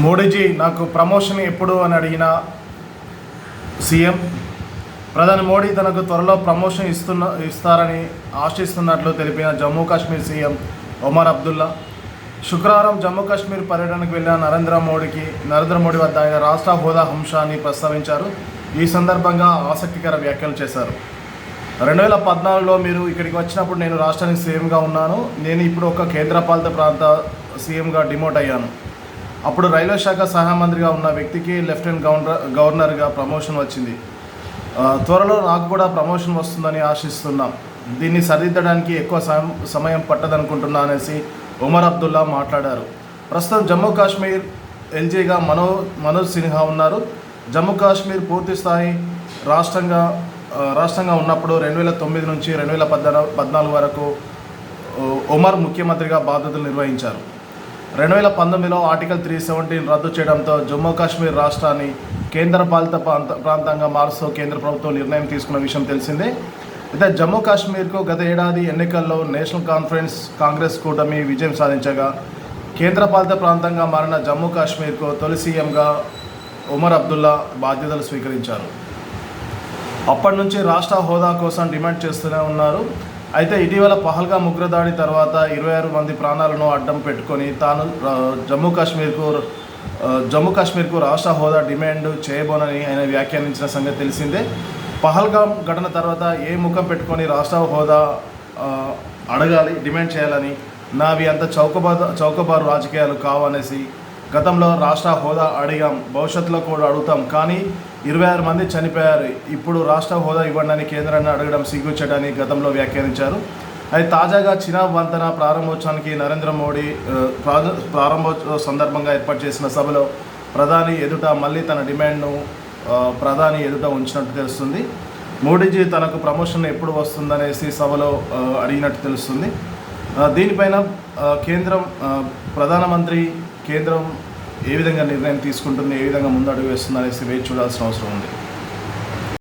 మోడీజీ నాకు ప్రమోషన్ ఎప్పుడు అని అడిగిన సీఎం ప్రధాని మోడీ తనకు త్వరలో ప్రమోషన్ ఇస్తున్న ఇస్తారని ఆశిస్తున్నట్లు తెలిపిన జమ్మూ కాశ్మీర్ సీఎం ఒమర్ అబ్దుల్లా శుక్రవారం జమ్మూ కాశ్మీర్ పర్యటనకు వెళ్ళిన నరేంద్ర మోడీకి నరేంద్ర మోడీ వద్ద ఆయన రాష్ట్ర హోదా అంశాన్ని ప్రస్తావించారు. ఈ సందర్భంగా ఆసక్తికర వ్యాఖ్యలు చేశారు. రెండు వేల పద్నాలుగులో మీరు ఇక్కడికి వచ్చినప్పుడు నేను రాష్ట్రానికి సీఎంగా ఉన్నాను. నేను ఇప్పుడు ఒక కేంద్రపాలిత ప్రాంత సీఎంగా డిమోట్ అయ్యాను. అప్పుడు రైల్వే శాఖ సహాయ మంత్రిగా ఉన్న వ్యక్తికి లెఫ్టినెంట్ గవర్నర్ గవర్నర్గా ప్రమోషన్ వచ్చింది. త్వరలో నాకు కూడా ప్రమోషన్ వస్తుందని ఆశిస్తున్నాం. దీన్ని సరిదిద్దడానికి ఎక్కువ సమయం సమయం పట్టదనుకుంటున్నా అనేసి ఉమర్ అబ్దుల్లా మాట్లాడారు. ప్రస్తుతం జమ్మూ కాశ్మీర్ ఎల్జీగా మనో మనోజ్ సిన్హా ఉన్నారు. జమ్మూ కాశ్మీర్ పూర్తి స్థాయి రాష్ట్రంగా రాష్ట్రంగా ఉన్నప్పుడు రెండు వేల తొమ్మిది నుంచి రెండు వేల పద్నాలుగు పద్నాలుగు వరకు ఉమర్ ఒమర్ ముఖ్యమంత్రిగా బాధ్యతలు నిర్వహించారు. రెండు వేల పంతొమ్మిదిలో ఆర్టికల్ త్రీ సెవెంటీన్ రద్దు చేయడంతో జమ్మూ కాశ్మీర్ రాష్ట్రాన్ని కేంద్రపాలిత ప్రాంత ప్రాంతంగా మారుస్తూ కేంద్ర ప్రభుత్వం నిర్ణయం తీసుకున్న విషయం తెలిసిందే. అయితే జమ్మూ కాశ్మీర్కు గత ఏడాది ఎన్నికల్లో నేషనల్ కాన్ఫరెన్స్ కాంగ్రెస్ కూటమి విజయం సాధించగా కేంద్రపాలిత ప్రాంతంగా మారిన జమ్మూ కాశ్మీర్కు తొలి సీఎంగా ఉమర్ అబ్దుల్లా బాధ్యతలు స్వీకరించారు. అప్పటి నుంచి రాష్ట్ర హోదా కోసం డిమాండ్ చేస్తూనే ఉన్నారు. అయితే ఇటీవల పహల్గా ఉగ్రదాడి తర్వాత ఇరవై ఆరు మంది ప్రాణాలను అడ్డం పెట్టుకొని తాను జమ్మూ కాశ్మీర్కు జమ్మూ కాశ్మీర్కు రాష్ట్ర హోదా డిమాండ్ చేయబోనని ఆయన వ్యాఖ్యానించిన సంగతి తెలిసిందే. పహల్గాం ఘటన తర్వాత ఏ ముఖం పెట్టుకొని రాష్ట్ర హోదా అడగాలి డిమాండ్ చేయాలని నావి అంత చౌకబార్ చౌకబారు రాజకీయాలు కావనేసి గతంలో రాష్ట్ర హోదా అడిగాం భవిష్యత్తులో కూడా అడుగుతాం. కానీ ఇరవై ఆరు మంది చనిపోయారు. ఇప్పుడు రాష్ట్ర హోదా ఇవ్వండి కేంద్రాన్ని అడగడం సిగ్గుచ్చడని గతంలో వ్యాఖ్యానించారు. అయితే తాజాగా చినాబ్ వంతెన ప్రారంభోత్సవానికి నరేంద్ర మోడీ ప్రారంభోత్సవ సందర్భంగా ఏర్పాటు చేసిన సభలో ప్రధాని ఎదుట మళ్ళీ తన డిమాండ్ను ప్రధాని ఎదుట ఉంచినట్టు తెలుస్తుంది. మోడీజీ తనకు ప్రమోషన్ ఎప్పుడు వస్తుందనేసి సభలో అడిగినట్టు తెలుస్తుంది. దీనిపైన కేంద్రం ప్రధానమంత్రి కేంద్రం ఏ విధంగా నిర్ణయం తీసుకుంటుంది ఏ విధంగా ముందడుగు వేస్తుంది అనేసి వేచి చూడాల్సిన అవసరం ఉంది.